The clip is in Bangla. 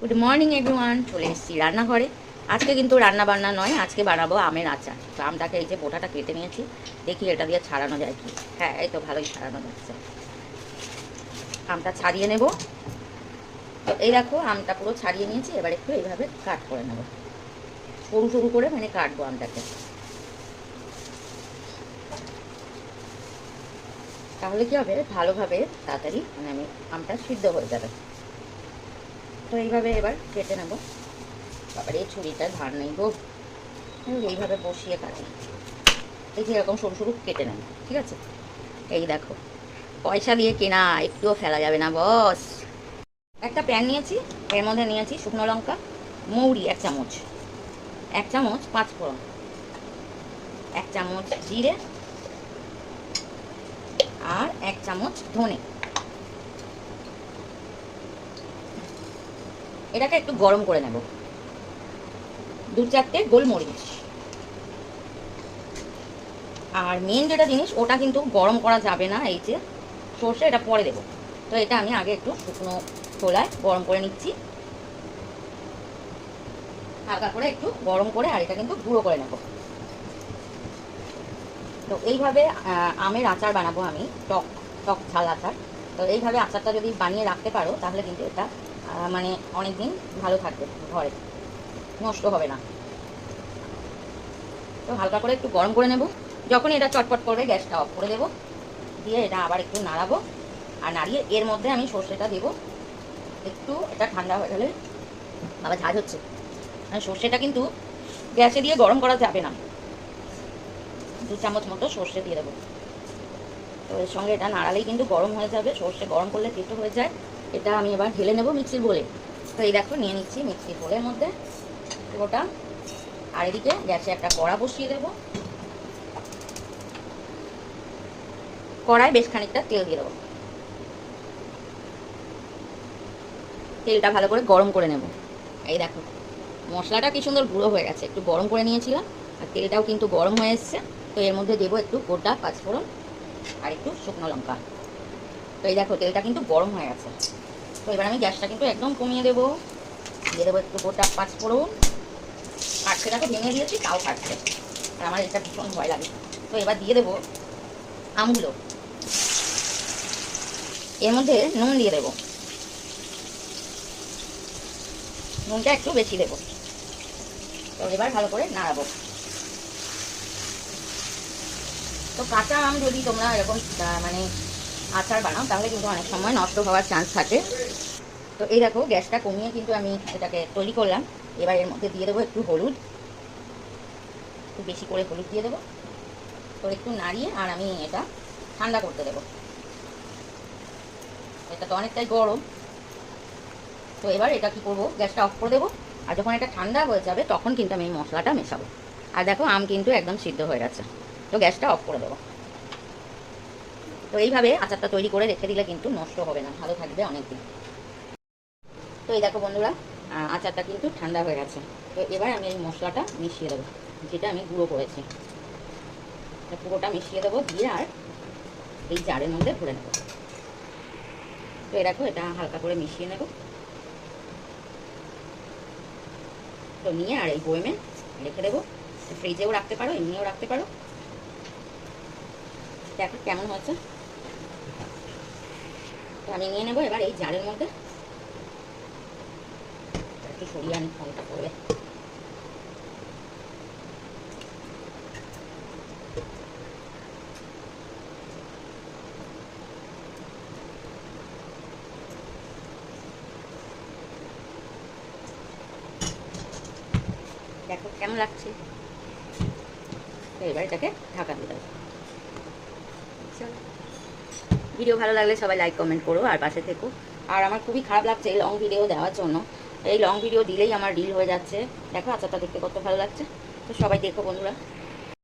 গুড মর্নিং এভরিওয়ান চলে এসেছি রান্নাঘরে। আজকে কিন্তু রান্না বান্না নয়, আজকে বানাবো আমের আচার। তো আমটাকে এই যে বোটাটা কেটে নিয়েছি, দেখি এটা দিয়ে ছাড়ানো যায় কি। হ্যাঁ এই তো ভালোই ছাড়ানো যাচ্ছে। আমটা ছাড়িয়ে নেব। তো এই দেখো, আমটা পুরো ছাড়িয়ে নিয়েছি, এবার একটু এইভাবে কাট করে নেব। সরু সরু করে মানে কাটবো আমটাকে। তাহলে কি হবে? ভালোভাবে তাড়াতাড়ি মানে আমি আমটা সিদ্ধ হয়ে যাবে। তো এইভাবে এবার কেটে নেব। তারপরে এই ছুরিটা ধার নেই গো। এইভাবে বসিয়ে কাটি। এই যে এরকম সরু সরু কেটে নেব, ঠিক আছে? এই দেখো, পয়সা দিয়ে কেনা, একটুও ফেলা যাবে না, বস। একটা প্যান নিয়েছি, এর মধ্যে নিয়েছি শুকনো লঙ্কা, মৌরি এক চামচ। এক চামচ পাঁচ ফোড়ন এক চামচ জিরে আর এক চামচ ধনে। এটাকে একটু গরম করে নেব। দু চারটে গোলমরিচ। আর মেন যেটা জিনিস, ওটা কিন্তু গরম করা যাবে না, এই যে সর্ষে, এটা পরে দেবো। তো এটা আমি আগে একটু শুকনো খোলায় গরম করে নিচ্ছি। হালকা করে একটু গরম করে আর এটা কিন্তু গুঁড়ো করে নেব। তো এইভাবে আমের আচার বানাবো আমি, টক টক ঝাল আচার। তো এইভাবে আচারটা যদি বানিয়ে রাখতে পারো, তাহলে কিন্তু এটা মানে অনেক দিন ভালো থাকবে ঘরে। নষ্ট হবে না। তো হালকা করে একটু গরম করে নেব। যখন এটা চটপট করবে, গ্যাসটা অফ করে দেবো। দিয়ে এটা আবার একটু নাড়াবো। আর নাড়িয়ে এর মধ্যে আমি সর্ষেটা দেবো। একটু এটা ঠান্ডা হয়ে গেলে আবার ঝাঁজ হচ্ছে। আর সর্ষেটা কিন্তু গ্যাসে দিয়ে গরম করা যাবে না। দু চামচ মতো সর্ষে দিয়ে দেবো। তো এর সঙ্গে এটা নাড়ালেই কিন্তু গরম হয়ে যাবে। সর্ষে গরম করলে তেতো হয়ে যায়। এটা আমি এবার ঢেলে নেব মিক্সির বলে। তো এই দেখো, নিয়ে নিচ্ছি মিক্সির বোলের মধ্যে পুরোটা আর এদিকে গ্যাসে একটা কড়া বসিয়ে দেবো। কড়ায় বেশ খানিকটা তেল দিয়ে দেবো। তেলটা ভালো করে গরম করে নেব। এই দেখো, মশলাটা কি সুন্দর গুঁড়ো হয়ে গেছে। একটু গরম করে নিয়েছিলাম, আর তেলটাও কিন্তু গরম হয়ে এসছে। তো এর মধ্যে দেবো একটু গোটা পাঁচফোড়ন আর একটু শুকনো লঙ্কা। তো এই দেখো, তেলটা কিন্তু গরম হয়ে গেছে। তো এবার আমি গ্যাসটা কিন্তু একদম কমিয়ে দেবো। দিয়ে দেবো একটু গোটা পাঁচফোড়ন ফাটছে দেখো, ভেঙে দিয়েছি, তাও ফাটছে আর আমার এটা ভীষণ ভয় লাগে। তো এবার দিয়ে দেবো আমগুলো। এর মধ্যে নুন দিয়ে দেবো। নুনটা একটু বেশি দেবো। তো এবার ভালো করে নাড়াবো। তো কাঁচা আম যদি তোমরা এরকম মানে আচার বানাও, তাহলে কিন্তু অনেক সময় নষ্ট হওয়ার চান্স থাকে। তো এই দেখো, গ্যাসটা কমিয়ে কিন্তু আমি এটাকে তৈরি করলাম। এবার এর মধ্যে দিয়ে দেবো একটু হলুদ। একটু বেশি করে হলুদ দিয়ে দেবো। তো একটু নাড়িয়ে আর আমি এটা ঠান্ডা করতে দেবো। এটা তো অনেকটাই গরম। তো এবার এটা কি করব? গ্যাসটা অফ করে দেবো। আর যখন এটা ঠান্ডা হয়ে যাবে, তখন কিন্তু আমি এই মশলাটা মেশাবো। আর দেখো, আম কিন্তু একদম সিদ্ধ হয়ে গেছে। তো গ্যাসটা অফ করে দেবো। তো এইভাবে আচারটা তৈরি করে রেখে দিলে কিন্তু নষ্ট হবে না, ভালো থাকবে অনেক দিন তো এই দেখো বন্ধুরা আচারটা কিন্তু ঠান্ডা হয়ে গেছে। তো এবার আমি এই মশলাটা মিশিয়ে দেবো, যেটা আমি গুঁড়ো করেছি। পুরোটা মিশিয়ে দেবো, দিয়ে আর এই জারের মধ্যে ভরে নেব। তো দেখো, এটা হালকা করে মিশিয়ে নেব। তো নিয়ে আর এই বয়েমে রেখে দেবো। ফ্রিজেও রাখতে পারো, এমনিও রাখতে পারো। দেখো কেমন হয়েছে। আমি নিয়ে নেব, এবার এই জারের মধ্যে। একটু সরিয়ে আনি ফোনটা করবে দেখো কেমন লাগছে? এবার এটাকে ঢাকা দিয়ে দেবো। চলো। ভিডিও ভালো লাগলে সবাই লাইক কমেন্ট করো আর পাশে থেকো। আর আমার খুবই খারাপ লাগছে এই লং ভিডিও দেওয়ার জন্য। এই লং ভিডিও দিলেই আমার রিল হয়ে যাচ্ছে। দেখো আচারটা দেখতে কত ভালো লাগছে। তো সবাই দেখো বন্ধুরা।